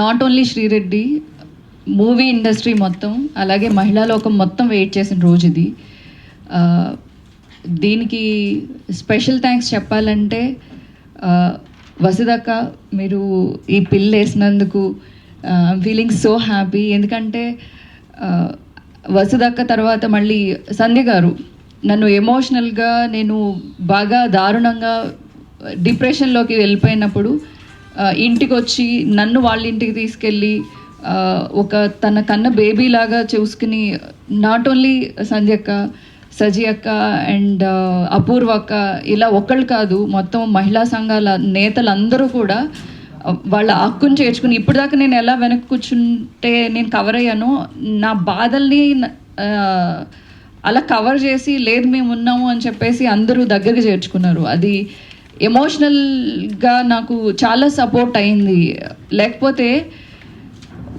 Not only Sri Reddy movie industry మొత్తం అలాగే మహిళా లోకం మొత్తం వెయిట్ చేసిన రోజు ఇది. దీనికి స్పెషల్ థ్యాంక్స్ చెప్పాలంటే వసుదక్క మీరు ఈ పిల్ వేసినందుకు ఐమ్ ఫీలింగ్ సో హ్యాపీ ఎందుకంటే వసుదక్క తర్వాత మళ్ళీ సంధ్య గారు. నన్ను ఎమోషనల్గా నేను బాగా దారుణంగా డిప్రెషన్లోకి వెళ్ళిపోయినప్పుడు ఇంటికి వచ్చి నన్ను వాళ్ళ ఇంటికి తీసుకెళ్ళి ఒక తన కన్న బేబీ లాగా చూసుకుని నాట్ ఓన్లీ సంధ్యక్క సజీ అక్క అండ్ అపూర్వ అక్క ఇలా ఒకళ్ళు కాదు మొత్తం మహిళా సంఘాల నేతలందరూ కూడా వాళ్ళ హక్కును చేర్చుకుని ఇప్పటిదాకా నేను ఎలా వెనక్కి కూర్చుంటే నేను కవర్ అయ్యానో నా బాధల్ని అలా కవర్ చేసి లేదు మేము ఉన్నాము అని చెప్పేసి అందరూ దగ్గరికి చేర్చుకున్నారు. అది ఎమోషనల్గా నాకు చాలా సపోర్ట్ అయింది. లేకపోతే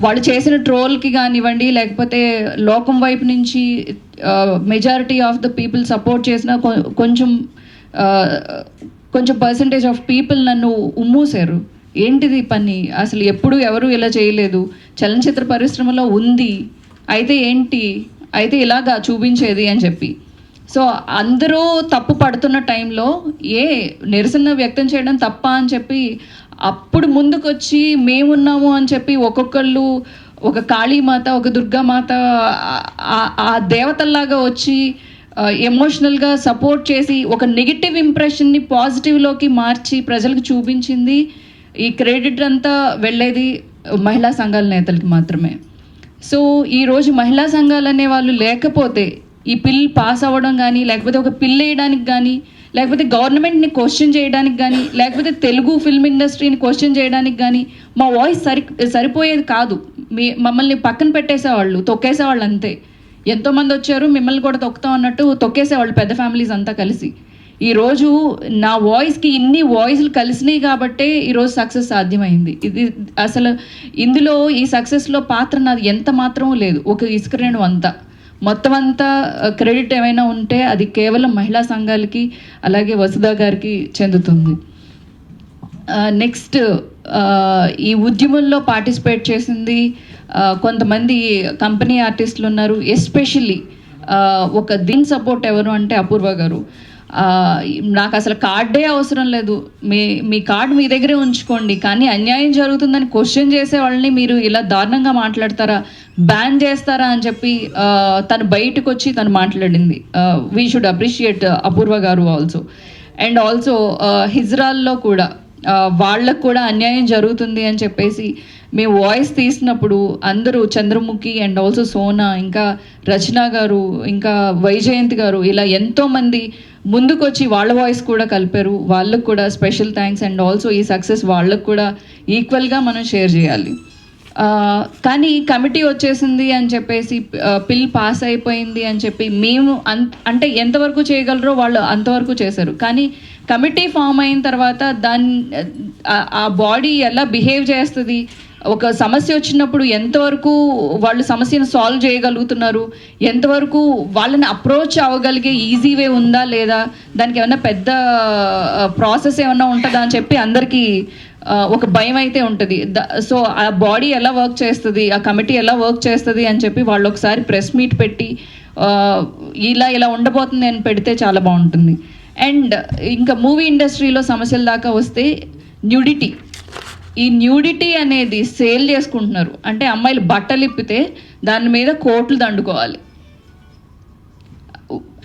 వాళ్ళు చేసిన ట్రోల్కి కానివ్వండి లేకపోతే లోకం వైపు నుంచి majority of the people support చేసిన కొ- కొంచెం కొంచెం పర్సంటేజ్ ఆఫ్ పీపుల్ నన్ను ఉమ్మూసారు ఏంటిది పని? అసలు ఎప్పుడు ఎవరు ఇలా చేయలేదు. చలనచిత్ర పరిశ్రమలో ఉంది. అయితే ఏంటి? అయితే ఇలాగా చూపించేది అని చెప్పి. సో అందరూ తప్పు పడుతున్న టైంలో ఏ నిరసన వ్యక్తం చేయడం తప్ప అని చెప్పి అప్పుడు ముందుకొచ్చి మేమున్నాము అని చెప్పి ఒక్కొక్కళ్ళు ఒక కాళీమాత ఒక దుర్గామాత ఆ- ఆ- దేవతల్లాగా వచ్చి ఎమోషనల్గా సపోర్ట్ చేసి ఒక నెగిటివ్ ఇంప్రెషన్ని పాజిటివ్లోకి మార్చి ప్రజలకు చూపించింది. ఈ క్రెడిట్ అంతా వెళ్ళేది మహిళా సంఘాల నేతలకి మాత్రమే. సో ఈరోజు మహిళా సంఘాలు అనే వాళ్ళు లేకపోతే ఈ పిల్ పాస్ అవ్వడం కానీ లేకపోతే ఒక పిల్ వేయడానికి కానీ లేకపోతే గవర్నమెంట్ని క్వశ్చన్ చేయడానికి కానీ లేకపోతే తెలుగు ఫిల్మ్ ఇండస్ట్రీని క్వశ్చన్ చేయడానికి కానీ మా వాయిస్ సరి సరిపోయేది కాదు. మీ మమ్మల్ని పక్కన పెట్టేసేవాళ్ళు తొక్కేసేవాళ్ళు అంతే. ఎంతోమంది వచ్చారు మిమ్మల్ని కూడా తొక్కుతాం అన్నట్టు తొక్కేసేవాళ్ళు పెద్ద ఫ్యామిలీస్ అంతా కలిసి. ఈరోజు నా వాయిస్కి ఇన్ని వాయిస్లు కలిసినాయి కాబట్టే ఈరోజు సక్సెస్ సాధ్యమైంది. ఇది అసలు ఇందులో ఈ సక్సెస్లో పాత్ర నాది ఎంత మాత్రం లేదు. ఒక ఇసుక రెండు అంతా. మొత్తం అంతా క్రెడిట్ ఏమైనా ఉంటే అది కేవలం మహిళా సంఘాలకి అలాగే వసుధా గారికి చెందుతుంది. నెక్స్ట్ ఈ ఉద్యమంలో పార్టిసిపేట్ చేసింది కొంతమంది కంపెనీ ఆర్టిస్టులు ఉన్నారు ఎస్పెషల్లీ ఒక దీని సపోర్ట్ ఎవరు అంటే అపూర్వ గారు. నాకు అసలు కార్డే అవసరం లేదు. మీ మీ కార్డ్ మీ దగ్గరే ఉంచుకోండి. కానీ అన్యాయం జరుగుతుందని క్వశ్చన్ చేసే వాళ్ళని మీరు ఇలా దారుణంగా మాట్లాడతారా? బ్యాన్ చేస్తారా అని చెప్పి తను బయటకు వచ్చి తను మాట్లాడింది. వీ షుడ్ అప్రిషియేట్ అపూర్వ గారు ఆల్సో అండ్ ఆల్సో హిజ్రాల్లో కూడా వాళ్ళకు కూడా అన్యాయం జరుగుతుంది అని చెప్పేసి మేము వాయిస్ తీసినప్పుడు అందరూ చంద్రముఖి అండ్ ఆల్సో సోనా ఇంకా రచన గారు ఇంకా వైజయంతి గారు ఇలా ఎంతోమంది ముందుకొచ్చి వాళ్ళ వాయిస్ కూడా కలిపారు. వాళ్ళకు కూడా స్పెషల్ థ్యాంక్స్ అండ్ ఆల్సో ఈ సక్సెస్ వాళ్ళకు కూడా ఈక్వల్గా మనం షేర్ చేయాలి. కానీ కమిటీ వచ్చేసింది అని చెప్పేసి పిల్ పాస్ అయిపోయింది అని చెప్పి మేము అంత అంటే ఎంతవరకు చేయగలరో వాళ్ళు అంతవరకు చేశారు. కానీ కమిటీ ఫామ్ అయిన తర్వాత దాని ఆ బాడీ ఎలా బిహేవ్ చేస్తుంది ఒక సమస్య వచ్చినప్పుడు ఎంతవరకు వాళ్ళు సమస్యను సాల్వ్ చేయగలుగుతున్నారు? ఎంతవరకు వాళ్ళని అప్రోచ్ అవ్వగలిగే ఈజీ వే ఉందా లేదా? దానికి ఏమైనా పెద్ద ప్రాసెస్ ఏమైనా ఉంటుందా అని చెప్పి అందరికీ ఒక భయం అయితే ఉంటుంది. సో ఆ బాడీ ఎలా వర్క్ చేస్తుంది? ఆ కమిటీ ఎలా వర్క్ చేస్తుంది అని చెప్పి వాళ్ళు ఒకసారి ప్రెస్ మీట్ పెట్టి ఇలా ఇలా ఉండబోతుంది అని పెడితే చాలా బాగుంటుంది. అండ్ ఇంకా మూవీ ఇండస్ట్రీలో సమస్యల దాకా వస్తే న్యూడిటీ ఈ న్యూడిటీ అనేది సేల్ చేసుకుంటున్నారు. అంటే అమ్మాయిలు బట్టలు ఇప్పితే దాని మీద కోట్లు దండుకోవాలి.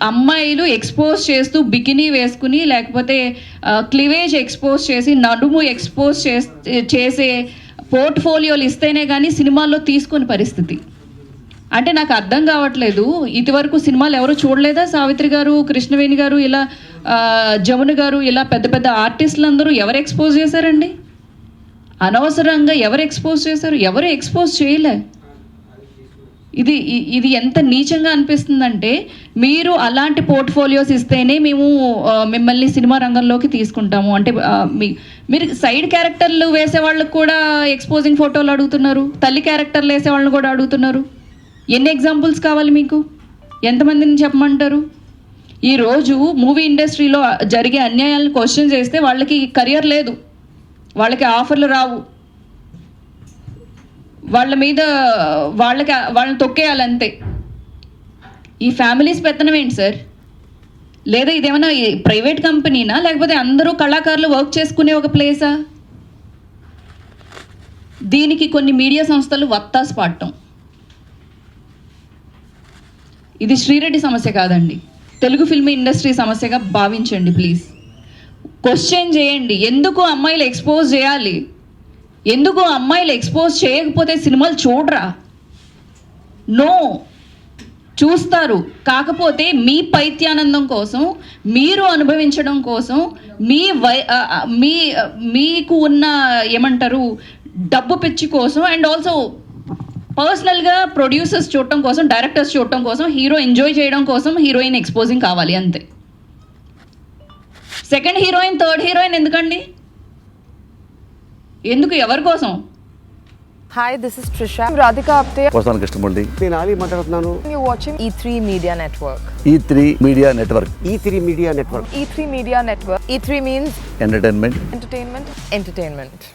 అమ్మాయిలు ఎక్స్పోజ్ చేస్తూ బికినీ వేసుకుని లేకపోతే క్లివేజ్ ఎక్స్పోజ్ చేసి నడుము ఎక్స్పోజ్ చేసే పోర్ట్ఫోలియోలు ఇస్తేనే కానీ సినిమాల్లో తీసుకుని పరిస్థితి. అంటే నాకు అర్థం కావట్లేదు. ఇదివరకు సినిమాలు ఎవరు చూడలేదా? సావిత్రి గారు కృష్ణవేణి గారు ఇలా జమున గారు ఇలా పెద్ద పెద్ద ఆర్టిస్టులు అందరూ ఎవరు ఎక్స్పోజ్ చేశారండి? అనవసరంగా ఎవరు ఎక్స్పోజ్ చేశారు? ఎవరు ఎక్స్పోజ్ చేయలే. ఇది ఇది ఎంత నీచంగా అనిపిస్తుందంటే మీరు అలాంటి పోర్ట్ఫోలియోస్ ఇస్తేనే మేము మిమ్మల్ని సినిమా రంగంలోకి తీసుకుంటాము. అంటే మీ మీరు సైడ్ క్యారెక్టర్లు వేసే వాళ్ళకు కూడా ఎక్స్పోజింగ్ ఫోటోలు అడుగుతున్నారు? తల్లి క్యారెక్టర్లు వేసే వాళ్ళని కూడా అడుగుతున్నారు? ఎన్ని ఎగ్జాంపుల్స్ కావాలి మీకు? ఎంతమందిని చెప్పమంటారు? ఈరోజు మూవీ ఇండస్ట్రీలో జరిగే అన్యాయాలను క్వశ్చన్ చేస్తే వాళ్ళకి కెరియర్ లేదు. వాళ్ళకి ఆఫర్లు రావు. వాళ్ళ మీద వాళ్ళకి వాళ్ళని తొక్కేయాలంతే. ఈ ఫ్యామిలీస్ పెత్తనం ఏంటి సార్? లేదా ఇదేమైనా ప్రైవేట్ కంపెనీనా? లేకపోతే అందరూ కళాకారులు వర్క్ చేసుకునే ఒక ప్లేసా? దీనికి కొన్ని మీడియా సంస్థలు వత్తాస్ పాడటం. ఇది శ్రీరెడ్డి సమస్య కాదండి. తెలుగు ఫిల్మ్ ఇండస్ట్రీ సమస్యగా భావించండి ప్లీజ్. క్వశ్చన్ చేయండి. ఎందుకు అమ్మాయిలు ఎక్స్పోజ్ చేయాలి? ఎందుకు అమ్మాయిలు ఎక్స్పోజ్ చేయకపోతే సినిమాలు చూడరా? నో చూస్తారు. కాకపోతే మీ పైత్యానందం కోసం మీరు అనుభవించడం కోసం మీ వై మీ మీకు ఉన్న ఏమంటారు డబ్బు పిచ్చి కోసం అండ్ ఆల్సో పర్సనల్గా ప్రొడ్యూసర్స్ చూడటం కోసం డైరెక్టర్స్ చూడటం కోసం హీరో ఎంజాయ్ చేయడం కోసం హీరోయిన్ ఎక్స్పోజింగ్ కావాలి అంతే. సెకండ్ హీరోయిన్ థర్డ్ హీరోయిన్ ఎందుకండి? ఎందుకు ఎవరి కోసం? Hi this is Trisha Radhika Apte కోసం కష్టపడి నేను ఆలి మాట్లాడుతున్నాను. You watching E three media network E three media network E three media network E three media network E three means entertainment entertainment entertainment